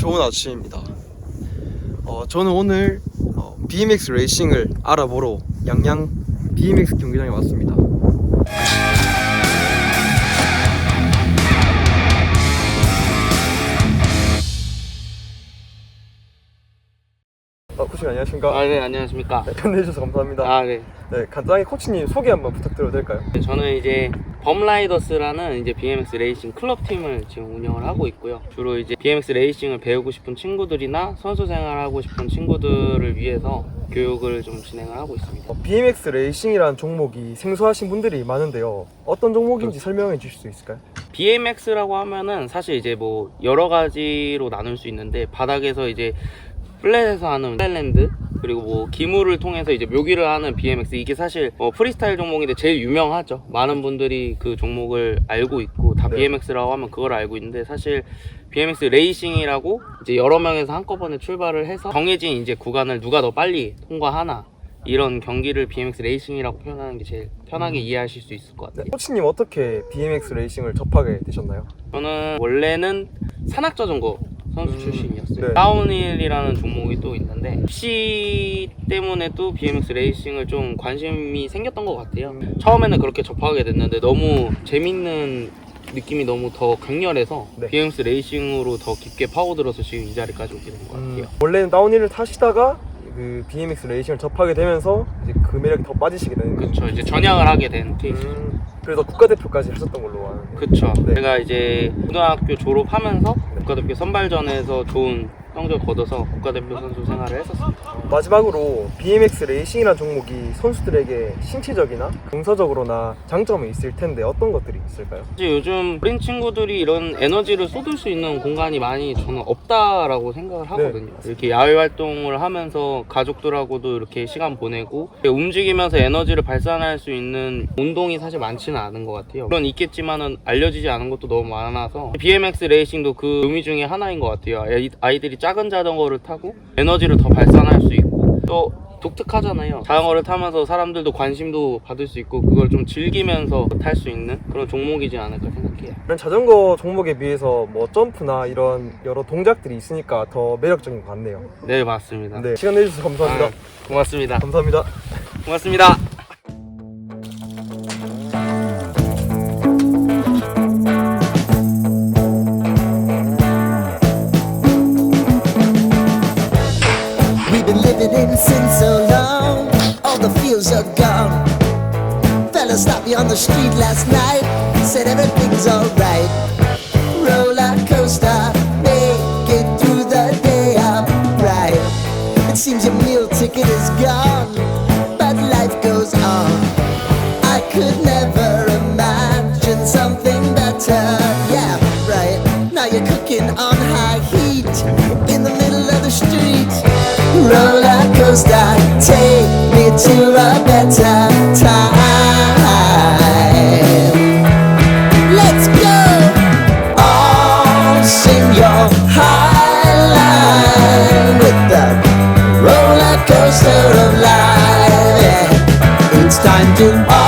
좋은 아침입니다. 어, 저는 오늘 어, BMX 레이싱을 알아보러 양양 BMX 경기장에 왔습니다. 어, 코치 안녕하십니까? 아, 네, 안녕하십니까. 네, 편내주셔서 감사합니다. 아, 네. 네, 간단하게 코치님 소개 한번 부탁드려도 될까요? 네, 저는 이제 범라이더스라는 이제 BMX 레이싱 클럽 팀을 지금 운영을 하고 있고요. 주로 이제 BMX 레이싱을 배우고 싶은 친구들이나 선수 생활하고 싶은 친구들을 위해서 교육을 좀 진행을 하고 있습니다. 어, BMX 레이싱이라는 종목이 생소하신 분들이 많은데요. 어떤 종목인지 설명해 주실 수 있을까요? BMX라고 하면은 사실 이제 뭐 여러 가지로 나눌 수 있는데 바닥에서 이제 플랫에서 하는 플랫랜드 그리고 뭐 기물을 통해서 이제 묘기를 하는 BMX 이게 사실 어, 프리스타일 종목인데 제일 유명하죠. 많은 분들이 그 종목을 알고 있고 다 네. BMX라고 하면 그걸 알고 있는데 사실 BMX 레이싱이라고 이제 여러 명에서 한꺼번에 출발을 해서 정해진 이제 구간을 누가 더 빨리 통과하나 이런 경기를 BMX 레이싱이라고 표현하는 게 제일 편하게 이해하실 수 있을 것 같아요. 네, 코치님 어떻게 BMX 레이싱을 접하게 되셨나요? 저는 원래는 산악 자전거 선수 음, 출신이었어요. 네. 다운힐이라는 종목이 또 있는데 입시 때문에 또 BMX 레이싱을 좀 관심이 생겼던 것 같아요. 처음에는 그렇게 접하게 됐는데 너무 재밌는 느낌이 너무 더 강렬해서 네. BMX 레이싱으로 더 깊게 파고들어서 지금 이 자리까지 오게 된 것 같아요. 음, 원래는 다운힐을 타시다가 그 BMX 레이싱을 접하게 되면서 이제 그 매력이 더 빠지시게 되는 거죠. 그렇죠. 이제 전향을 하게 된 케이스. 음, 그래서 국가대표까지 하셨던 걸로. 그쵸. 네. 제가 이제 고등학교 졸업하면서 국가대표 선발전에서 좋은 성적 거둬서 국가대표 선수 생활을 했었습니다. 마지막으로 BMX 레이싱이라는 종목이 선수들에게 신체적이나 정서적으로나 장점이 있을 텐데 어떤 것들이 있을까요? 사실 요즘 어린 친구들이 이런 에너지를 쏟을 수 있는 공간이 많이 저는 없다라고 생각을 하거든요. 이렇게 야외 활동을 하면서 가족들하고도 이렇게 시간 보내고 움직이면서 에너지를 발산할 수 있는 운동이 사실 많지는 않은 것 같아요. 물론 있겠지만은 알려지지 않은 것도 너무 많아서 BMX 레이싱도 그 의미 중에 하나인 것 같아요. 아이- 아이들이 작은 자전거를 타고 에너지를 더 발산할 수 있고 또 독특하잖아요. 자전거를 타면서 사람들도 관심도 받을 수 있고 그걸 좀 즐기면서 탈 수 있는 그런 종목이지 않을까 생각해요. 이런 자전거 종목에 비해서 뭐 점프나 이런 여러 동작들이 있으니까 더 매력적인 것 같네요. 네 맞습니다. 네, 시간 내주셔서 감사합니다. 아, 고맙습니다. 감사합니다. 고맙습니다. In so long, all the feels are gone. Fella stopped me on the street last night, said everything's alright. Roller coaster, make it through the day, alright. It seems your meal ticket is gone, but life goes on. I could never imagine something better. Yeah, right. Now you're cooking on high heat in the middle of the street. Roller to a better time. Let's go. All sing your high line with the roller coaster of life. It's time to